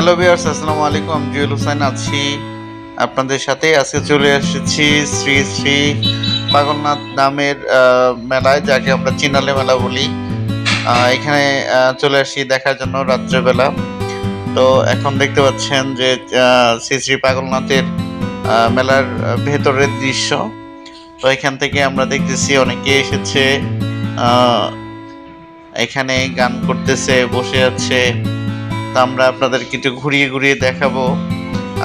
Hello বিয়ার্স আসসালামু আলাইকুম। জুয়েল হোসেন আছি। আপনাদের সাথে আজকে চলে এসেছি শ্রী শ্রী পাগলনাথ নামের মেলায়, যাকে আমরা চিনালে মেলা বলি। এখানে চলে আসি দেখার জন্য রাত্রেবেলা। তো এখন দেখতে পাচ্ছেন যে শ্রী শ্রী পাগলনাথের মেলার ভেতরের দৃশ্য। তো এখান থেকে আমরা দেখতেছি অনেকে এসেছে এখানে গান করতেছে, বসে আছে। তো আমরা আপনাদের কিছু ঘুরিয়ে ঘুরিয়ে দেখাবো।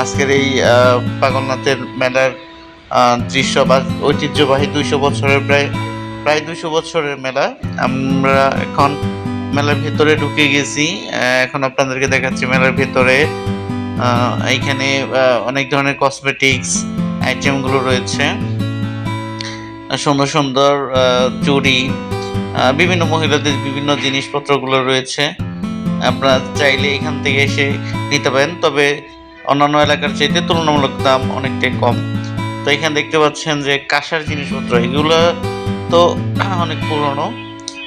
আজকের এই পাগলনাথের মেলার দৃশ্য বা ঐতিহ্যবাহী দুইশো বছরের প্রায় প্রায় দুইশো বছরের মেলা। আমরা এখন মেলার ভেতরে ঢুকে গেছি। এখন আপনাদেরকে দেখাচ্ছি মেলার ভেতরে। এইখানে অনেক ধরনের কসমেটিক্স আইটেমগুলো রয়েছে। সুন্দর সুন্দর চুড়ি বিভিন্ন মহিলাদের বিভিন্ন জিনিসপত্রগুলো রয়েছে। আপনারা চাইলে এখান থেকে এসে নিতে পারেন, তবে অন্যান্য এলাকার চাইতে তুলনামূলক দাম অনেকটাই কম। তো এখানে দেখতে পাচ্ছেন যে কাঁসার জিনিসপত্র, এগুলো তো অনেক পুরনো,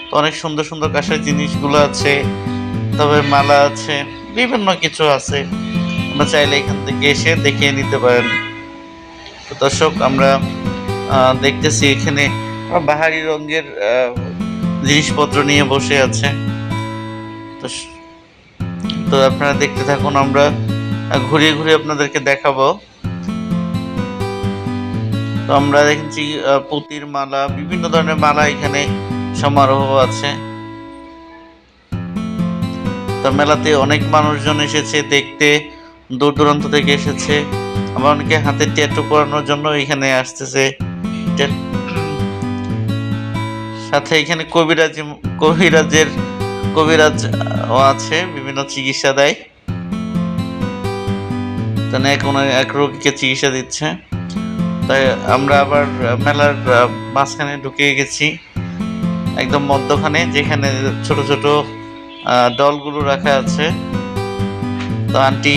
তো অনেক সুন্দর সুন্দর কাঁসার জিনিসগুলো আছে, তবে মালা আছে, বিভিন্ন কিছু আছে। আমরা চাইলে এখান থেকে এসে দেখিয়ে নিতে পারেন। তো দর্শক, আমরা দেখতেছি এখানে বাহারি রঙের জিনিসপত্র নিয়ে বসে আছে। তো তো আপনারা দেখতে থাকুন, আমরা ঘুরিয়ে ঘুরিয়ে আপনাদেরকে দেখাবো। তো আমরা দেখছি পুতির মালা, বিভিন্ন ধরনের মালা এখানে সমারোহ আছে। তো মেলাতে অনেক মানুষজন এসেছে, দেখতে দূর দূরান্ত থেকে এসেছে। আবার অনেকে হাতে ট্যাটু করানোর জন্য এখানে আসতেছে। সাথে এখানে কবিরাজ, কবিরাজের কবিরাজ আছে, বিভিন্ন চিকিৎসা দেয়। তাহলে কোনো এক রোগীকে চিকিৎসা দিচ্ছে। তাই আমরা আবার মেলার মাঝখানে ঢুকে গেছি। একদম মধ্যখানে, যেখানে ছোট ছোট ডলগুলো রাখা আছে। তো আন্টি